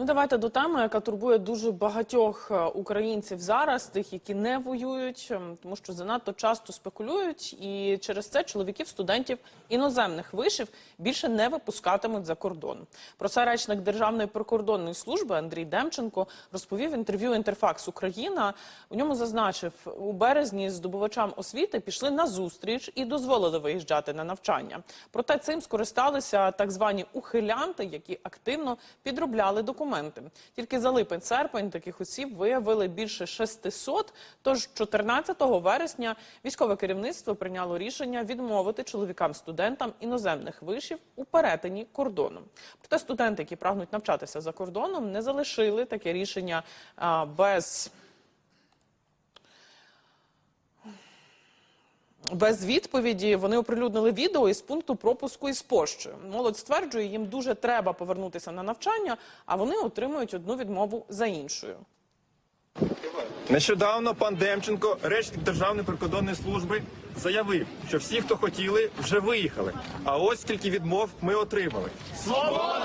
Ну, давайте до теми, яка турбує дуже багатьох е, українців зараз, тих, які не воюють, ем, тому що занадто часто спекулюють, і через це чоловіків, студентів іноземних вишів більше не випускатимуть за кордон. Про це речник Державної прикордонної служби Андрій Демченко розповів інтерв'ю Інтерфакс Україна. У ньому зазначив, у березні здобувачам освіти пішли на зустріч і дозволили виїжджати на навчання. Проте цим скористалися так звані ухилянти, які активно підробляли документи. Тільки за липень-серпень таких осіб виявили більше 600, Тож 14 вересня військове керівництво прийняло рішення відмовити чоловікам-студентам іноземних вишів у перетині кордону. Проте студенти, які прагнуть навчатися за кордоном, не залишили таке рішення без. Без відповіді вони оприлюднили відео із пункту пропуску із Польщею. Молодь стверджує, їм дуже треба повернутися на навчання, а вони отримують одну відмову за іншою. Нещодавно пан Демченко, речник Державної прикордонної служби, заявив, що всі, хто хотіли, вже виїхали. А ось скільки відмов ми отримали. Свобода